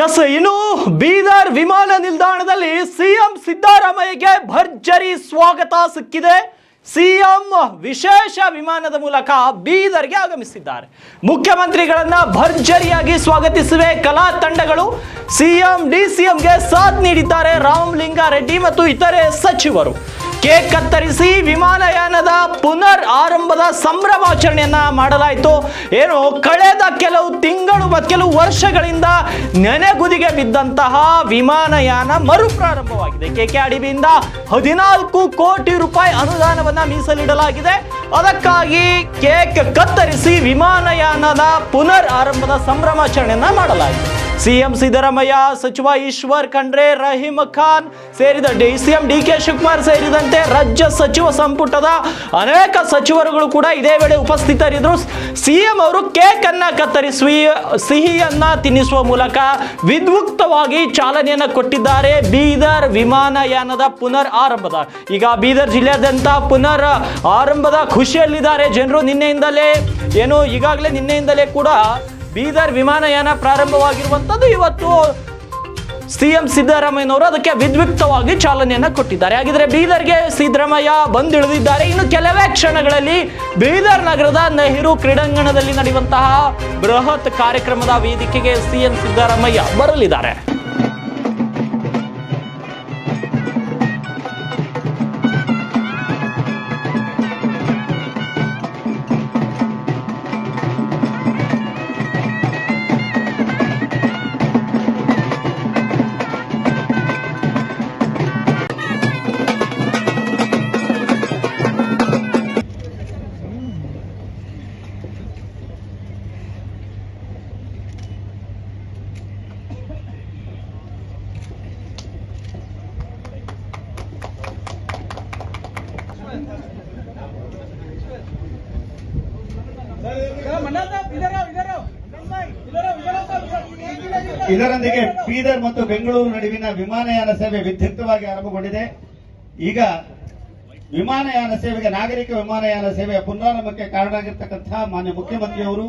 S ಇನ್ನು ಬೀದರ್ ವಿಮಾನ ನಿಲ್ದಾಣದಲ್ಲಿ ಸಿಎಂ ಸಿದ್ದರಾಮಯ್ಯಗೆ ಭರ್ಜರಿ ಸ್ವಾಗತ ಸಿಕ್ಕಿದೆ. ಸಿಎಂ ವಿಶೇಷ ವಿಮಾನದ ಮೂಲಕ ಬೀದರ್ಗೆ ಆಗಮಿಸಿದ್ದಾರೆ. ಮುಖ್ಯಮಂತ್ರಿಗಳನ್ನ ಭರ್ಜರಿಯಾಗಿ ಸ್ವಾಗತಿಸುವೆ ಕಲಾ ತಂಡಗಳು. ಸಿಎಂ, ಡಿಸಿಎಂಗೆ ಸಾಥ್ ನೀಡಿದ್ದಾರೆ ರಾಮಲಿಂಗಾರೆಡ್ಡಿ ಮತ್ತು ಇತರೆ ಸಚಿವರು. ಕೇಕ್ ಕತ್ತರಿಸಿ ವಿಮಾನಯಾನದ ಪುನರ್ ಆರಂಭದ ಸಂಭ್ರಮಾಚರಣೆಯನ್ನ ಮಾಡಲಾಯಿತು. ಏನು ಕಳೆದ ಕೆಲವು ತಿಂಗಳು ಮತ್ತು ಕೆಲವು ವರ್ಷಗಳಿಂದ ನೆನೆಗುದಿಗೆ ಬಿದ್ದಂತಹ ವಿಮಾನಯಾನ ಮರುಪ್ರಾರಂಭವಾಗಿದೆ. ಅಡಿಬಿಯಿಂದ ಹದಿನಾಲ್ಕು ಕೋಟಿ ರೂಪಾಯಿ ಅನುದಾನವನ್ನ ಮೀಸಲಿಡಲಾಗಿದೆ. ಅದಕ್ಕಾಗಿ ಕೇಕ್ ಕತ್ತರಿಸಿ ವಿಮಾನಯಾನದ ಪುನರ್ ಆರಂಭದ ಸಂಭ್ರಮಾಚರಣೆಯನ್ನ ಮಾಡಲಾಗಿದೆ. ಸಿಎಂ ಸಿದ್ದರಾಮಯ್ಯ, ಸಚಿವ ಈಶ್ವರ್ ಖಂಡ್ರೆ ರಹೀಮ್ ಖಾನ್ ಸೇರಿದ D CM D K Shivakumar ಸೇರಿದಂತೆ ರಾಜ್ಯ ಸಚಿವ ಸಂಪುಟದ ಅನೇಕ ಸಚಿವರುಗಳು ಕೂಡ ಇದೇ ವೇಳೆ ಉಪಸ್ಥಿತರಿದ್ದರು. ಸಿಎಂ ಅವರು ಕೇಕ್ ಅನ್ನ ಕತ್ತರಿಸಿ ಸಿಹಿಯನ್ನ ತಿನ್ನಿಸುವ ಮೂಲಕ ವಿದ್ಯುಕ್ತವಾಗಿ ಚಾಲನೆಯನ್ನ ಕೊಟ್ಟಿದ್ದಾರೆ. ಬೀದರ್ ವಿಮಾನಯಾನದ ಪುನರ್ ಆರಂಭದ, ಈಗ ಬೀದರ್ ಜಿಲ್ಲೆಯಾದ್ಯಂತ ಪುನರ್ ಆರಂಭದ ಖುಷಿಯಲ್ಲಿದ್ದಾರೆ. ಜನರು ನಿನ್ನೆಯಿಂದಲೇ, ಏನು ಈಗಾಗಲೇ ನಿನ್ನೆಯಿಂದಲೇ ಕೂಡ ಬೀದರ್ ವಿಮಾನಯಾನ ಪ್ರಾರಂಭವಾಗಿರುವಂಥದ್ದು ಇವತ್ತು ಸಿಎಂ ಸಿದ್ದರಾಮಯ್ಯನವರು ಅದಕ್ಕೆ ವಿದ್ಯುಕ್ತವಾಗಿ ಚಾಲನೆಯನ್ನ ಕೊಟ್ಟಿದ್ದಾರೆ. ಹಾಗಿದ್ರೆ ಬೀದರ್ಗೆ ಸಿದ್ದರಾಮಯ್ಯ ಬಂದಿಳಿದಿದ್ದಾರೆ. ಇನ್ನು ಕೆಲವೇ ಕ್ಷಣಗಳಲ್ಲಿ ಬೀದರ್ ನಗರದ ನೆಹರು ಕ್ರೀಡಾಂಗಣದಲ್ಲಿ ನಡೆಯುವಂತಹ ಬೃಹತ್ ಕಾರ್ಯಕ್ರಮದ ವೇದಿಕೆಗೆ ಸಿಎಂ ಸಿದ್ದರಾಮಯ್ಯ ಬರಲಿದ್ದಾರೆ ಇದರೊಂದಿಗೆ ಬೀದರ್ ಮತ್ತು ಬೆಂಗಳೂರು ನಡುವಿನ ವಿಮಾನಯಾನ ಸೇವೆ ವಿದ್ಯುಕ್ತವಾಗಿ ಆರಂಭಗೊಂಡಿದೆ. ಈಗ ವಿಮಾನಯಾನ ಸೇವೆಗೆ ನಾಗರಿಕ ವಿಮಾನಯಾನ ಸೇವೆಯ ಪುನರಾರಂಭಕ್ಕೆ ಕಾರಣವಾಗಿರ್ತಕ್ಕಂತಹ ಮಾನ್ಯ ಮುಖ್ಯಮಂತ್ರಿಯವರು